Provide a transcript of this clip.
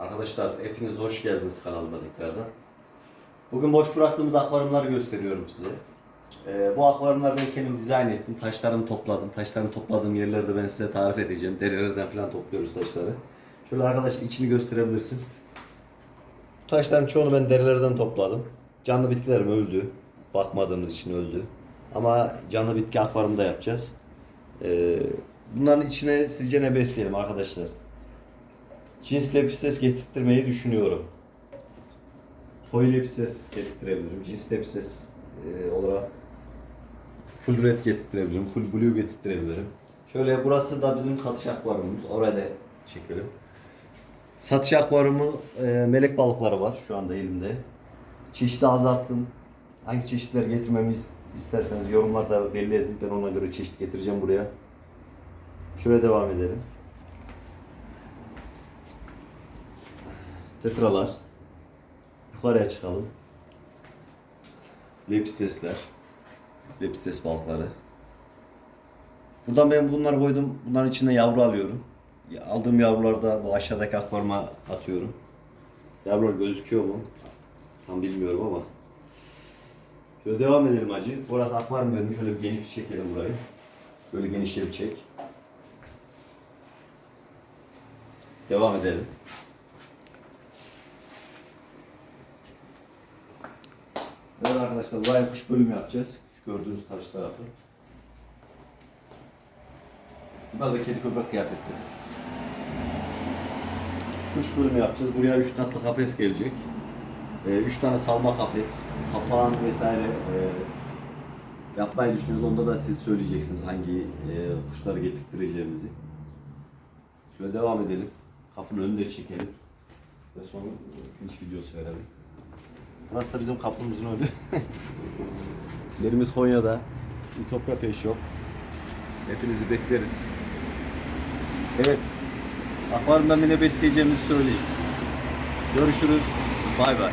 Arkadaşlar hepiniz hoş geldiniz kanalıma tekrardan. Bugün boş bıraktığımız akvaryumları gösteriyorum size. Ee, bu akvaryumları ben kendim dizayn ettim. Taşlarını topladım. Taşlarını topladığım yerleri de ben size tarif edeceğim. Derelerden falan topluyoruz taşları. Şöyle arkadaş içini gösterebilirsin. Bu taşların çoğunu ben derelerden topladım. Canlı bitkilerim öldü. Bakmadığımız için öldü. Ama canlı bitki akvaryumda yapacağız. Ee, bunların içine sizce ne besleyelim arkadaşlar? Cins lepistes getirtmeyi düşünüyorum. Toy lepistes getirtirebilirim. Cins lepistes e, olarak full red getirtirebilirim. Full blue getirtirebilirim. Şöyle burası da bizim satış akvaryumumuz. Oraya da çekelim. Satış akvaryumu e, melek balıkları var şu anda elimde. Çeşidi azalttım. Hangi çeşitler getirmemi is- isterseniz yorumlarda belli edin. Ben ona göre çeşit getireceğim buraya. Şöyle devam edelim. Tetralar. Yukarıya çıkalım. Lepistesler. Lepistes balıkları. Buradan ben bunları koydum. Bunların içinde yavru alıyorum. Aldığım yavruları da bu aşağıdaki akvaryuma atıyorum. Yavrular gözüküyor mu? Tam bilmiyorum ama. Şöyle devam edelim hacı. Burası akvaryum bölümü. Şöyle bir geniş çekelim burayı. Böyle genişle bir çek. Devam edelim. Evet arkadaşlar buraya kuş bölümü yapacağız. Şu gördüğünüz karşı tarafı. Bunlar da kedi köpek kıyafetleri. Kuş bölümü yapacağız. Buraya 3 katlı kafes gelecek. 3 tane salma kafes, papağan vesaire e, yapmayı düşünüyoruz. Onda da siz söyleyeceksiniz hangi e, kuşları getirttireceğimizi. Şöyle devam edelim. Kapının önünde çekelim. Ve sonra finish videosu verelim. Burası da bizim kapımızın önü. Yerimiz Konya'da. Ütopya Peş yok. Hepinizi bekleriz. Evet. Akvaryumdan yine besleyeceğimizi söyleyeyim. Görüşürüz. Bay bay.